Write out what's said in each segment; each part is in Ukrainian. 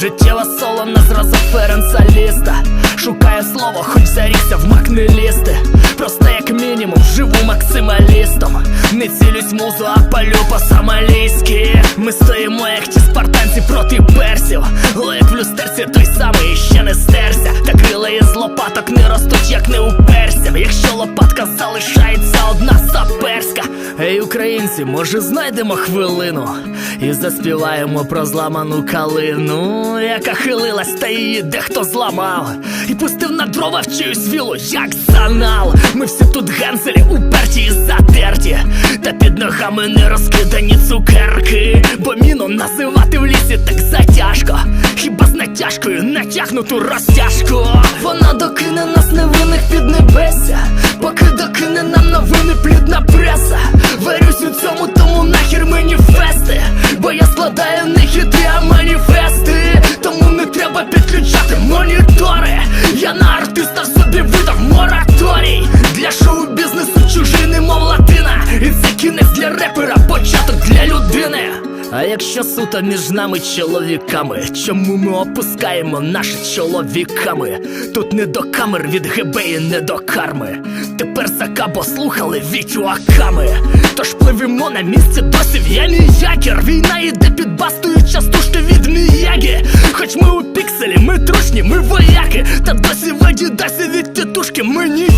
Життєва соло не зразу Ференца Ліста Шукає слово, хоч зарікся в мак не лізти Просто як мінімум живу максималістом. Не цілюсь музу, а палю по самалійськи Ми стоїмо, як ті спартанці проти персів. Лик в люстерці той самий і ще не стерся. Та крила із лопаток не ростуть, як не уперся Якщо лопатка залишається одна саперська. Ей, українці, може знайдемо хвилину І заспіваємо про зламану калину, яка хилилась, та її дехто зламав. І пустив на дрова в чиюсь вілу, як санал Ми всі тут генселі, уперті і затерті. Та під ногами не розкидані цукерки. Бо міну називати в лісі так затяжко. Хіба з натяжкою натягнуту розтяжку. Вона докине нас а якщо суто між нами чоловіками, чому ми опускаємо наші чоловіками? Тут не до камер від і не до карми. Тепер закабо слухали Вітю Аками. Тож пливемо на місці досі в'яні якір. Війна йде під бастою частушки від міяги. Хоч ми у пікселі, ми трушні, ми вояки. Та досі в адідасі від тітушки ми ніякі.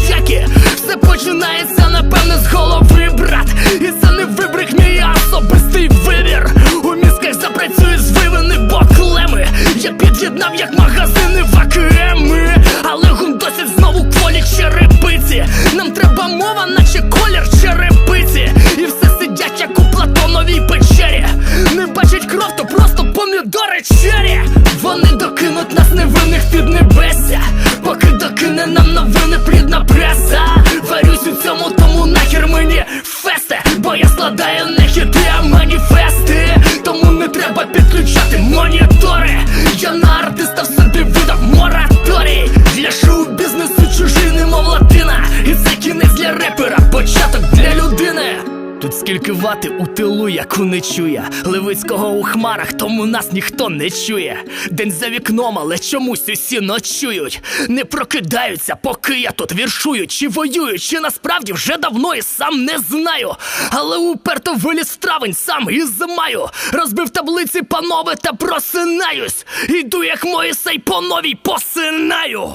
Я під'єднав як магазини в АКМи Але гундосять знову кволі черепиці. Нам треба мова, наче колір черепиці. І все сидять, як у Платоновій печері. Не бачать кров, то просто помідори чері. Вони докинуть нас невинних під небесся. Поки докине нам новини плідна преса. Варюсь у цьому, тому нахер мені фесте. Бо я складаю не хіти, а маніфести. Тому не треба підключати для репера, початок для людини. Тут скільки вати у тилу, яку не чує. Левицького у хмарах, тому нас ніхто не чує. День за вікном, але чомусь усі ночують. Не прокидаються, поки я тут віршую, чи воюю, чи насправді вже давно і сам не знаю. Але уперто виліз травень сам із маю. Розбив таблиці, панове, та просинаюсь. Йду, як Моїсей по новій посинаю.